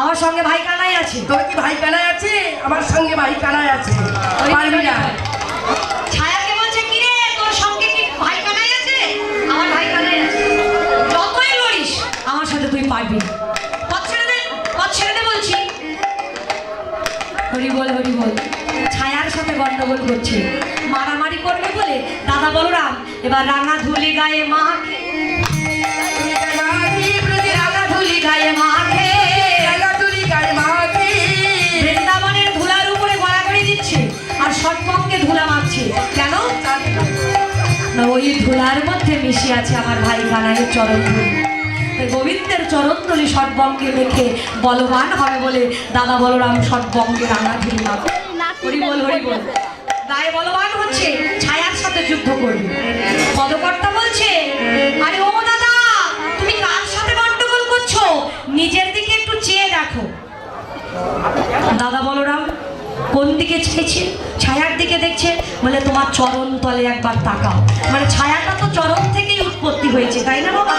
আমার সঙ্গে ভাই কানাই আছে। তোর কি ভাই কানায় আছে? আমার সঙ্গে ভাই কানায় আছে। পারবি না। ছায়াকে বলছে কি রে তোর সঙ্গে কি ভাই কানাই আছে? আমার ভাই কানাই আছে। যতই লড়িস আমার সাথে তুই পারবি না। পথ ছেড়ে দে পথ ছেড়ে দে বলছি। হরি বল হরি বল। ছায়ার সাথে গন্ডগোল করছে। মারামারি করবে বলে দাদা বলরাম এবার রাঙা ধুলি গায়ে মাখে ধুলার মধ্যে মিশে আছে আমার ভাই কানাইয়ের চরণ তাই গোবিন্দের চরণ ধুলি সৎবঙ্গে মেখে বলবান হবে বলে দাদা বলরাম সৎবঙ্গে রাঙা ধুলি হরি বল হরি বল। গায়ে বলবান হচ্ছে ছায়ার সাথে যুদ্ধ করবে। পদকর্তা বলছে আরে ও দাদা তুমি কার সাথে গন্ডগোল করছ? নিজের দিকে একটু চেয়ে দেখো। দাদা কোন দিকে চেয়েছে ছায়ার দিকে দেখছে? বলে, তোমার চরণ তলে একবার তাকাও। মানে ছায়াটা তো চরণ থেকেই উৎপত্তি হয়েছে, তাই না বাবা?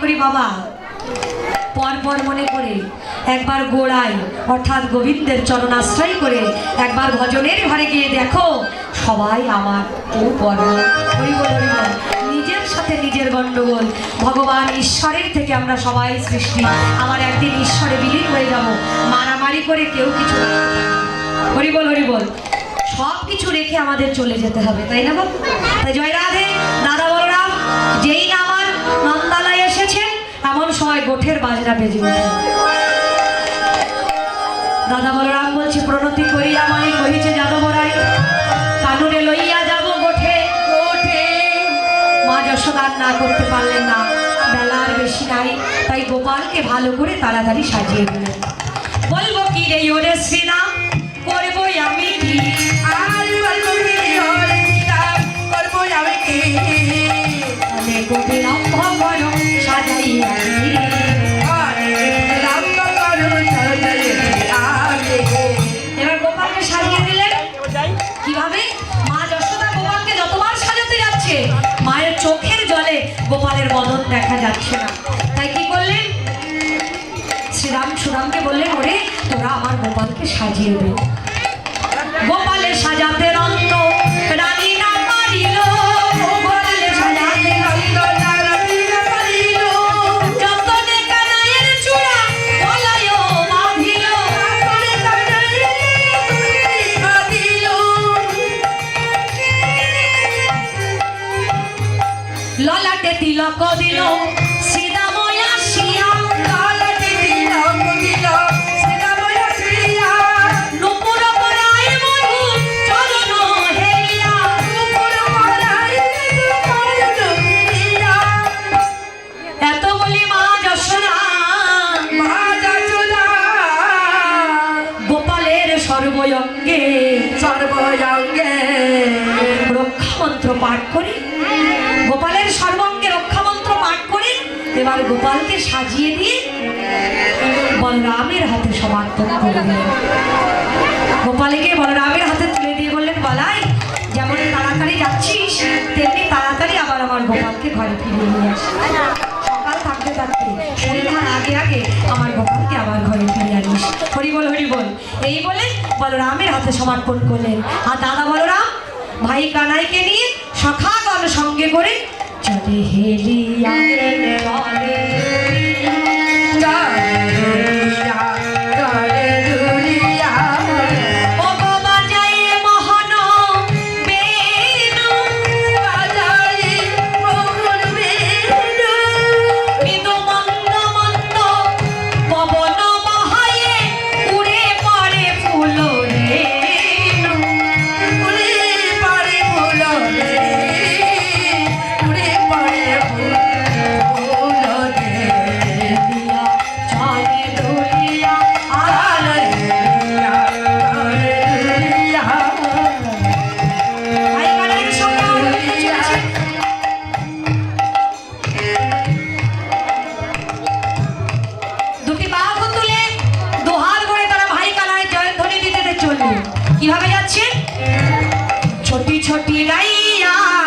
করি বাবা। পর পর মনে করে একবার গোড়ায়, অর্থাৎ গোবিন্দের চরণাশ্রয় করে একবার ভজনের ঘরে গিয়ে দেখো, সবাই আমার কেউ। নিজের সাথে নিজের গন্ডগোল। ভগবান ঈশ্বরের থেকে আমরা সবাই সৃষ্টি। আমার একদিন ঈশ্বরে বিলীন হয়ে যাব। মারামারি করে কেউ কিছু রাখতে পারবে না। হরি বল হরি বল। সব কিছু রেখে আমাদের চলে যেতে হবে, তাই না বাবু? তাই জয় রাধে। দাদা বলরাম, যেই না আমার নন্দালয় এসেছে এমন সময় গোঠের বাজনা বেজে ওঠে। দাদা বলরাম বলছে প্রণতি করিয়া মানে কহিছে যাদবরাই কানুরে লইয়া যাব গোঠে। গোঠে। মা যশোদান না করতে পারলেন না বেলা আর বেশি নাই তাই গোপালকে ভালো করে তাড়াতাড়ি সাজিয়ে দিলেন। বলব কি রে ওরে শ্রীরাম যাচ্ছে না। তাই কি করলেন শ্রীরাম সুরামকে বললেন ওরে তোরা আমার গোপালকে সাজিয়ে দে। ললাটে তিলক দিল সীতাময়া শিয়া। নুপুর পরায় মধু চরণ হেলিয়া। এত বলি মা যশোদা। গোপালের সর্বয়ঙ্গে। সর্বজঙ্গে রক্ষা মন্ত্র পাঠ করে। এবার গোপালকে সাজিয়ে দিয়ে বলরামের হাতে সমর্পণ করে দিলেন। গোপালকে বলরামের হাতে তুলে দিয়ে বললেন, বলাই, যেমন তাড়াতাড়ি যাচ্ছিস, তেমনি তাড়াতাড়ি আবার আমার গোপালকে ঘরে ফিরিয়ে নিয়ে আসি। সকাল থাকতে থাকতে সন্ধ্যার আগে আগে আমার গোপালকে আবার ঘরে ফিরিয়ে আনিস। হরি বল হরি বল। এই বলে বলরামের হাতে সমর্পণ করলেন। আর দাদা বলরাম, ভাই কানাইকে নিয়ে সখাগণ সঙ্গে করে চলে হেলিয়া ah